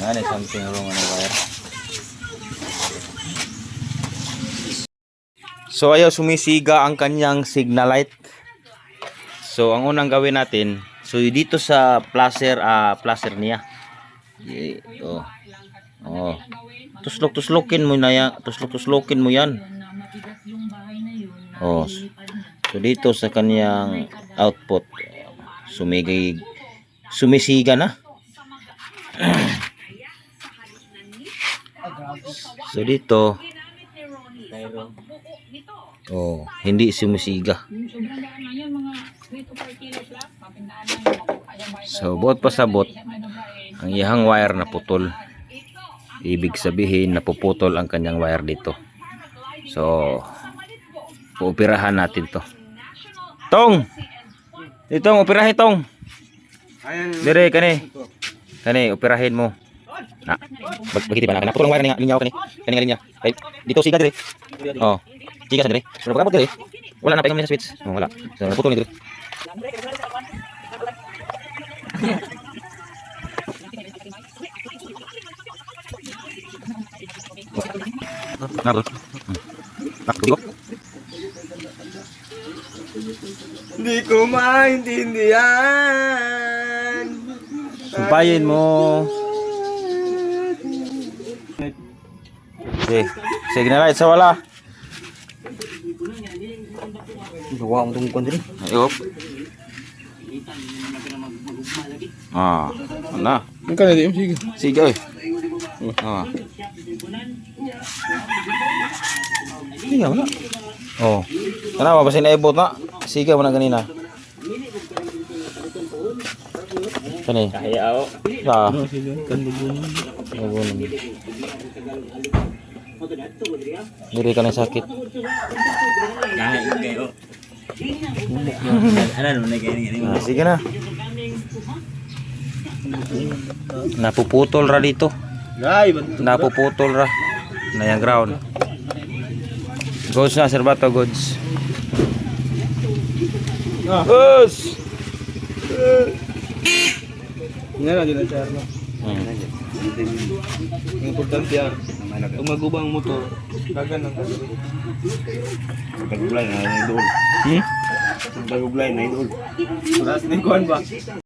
Ayan, eh, something wrong on the wire. So ayaw sumisiga ang kanyang signal light. So ang unang gawin natin, so dito sa placer ah placer niya. Y- Oh. Oh. Tuslok tuslokin mo na yan, tuslok tuslokin mo yan. Oh. So dito sa kanyang output, sumigay sumisiga na. So dito Oh, hindi sumisiga. So, bot, ang iyang wire na putol. Ibig sabihin, napuputol ang kanyang wire dito. So, puupirahan natin to. Tong! Itong, upirahin tong. Dire, kani. Kani, upirahin mo. Na, bag bagiti ba na? Naputol ang wire niya, linya ko kani. Kani nga linya. Ay, dito siga dire. Oh, siga sa dire. Pero pagkabot dire, wala na paingon sa switch. Oh, wala. So, naputol ni dire. Naro. Nakatulog. Hindi ko maintindihan. Sumpayin mo. Sige. Signal light sa wala. Gawa mo itong kondri. Ayop. Ah, wala. Ang ka na di, sige. Sige, oy. Ah. Sige, wala. Oh. Kana ba sinaibot na? Sige mo na ganina. Kani. Kaya ako. Ah. Sige, Nagunan. Diri ka na sakit. Ah, sige na. Napuputol ra dito. Napuputol ra. Na yung ground. Goods na, Sir Bato, goods. Ah. Goods! Nga na, di na siya. no? Hmm. Ang importante yan. Kung magubang motor, dagan ng kasi. Tagublay na idol. Hmm? Tagublay na idol. Turas ni Kuan ba?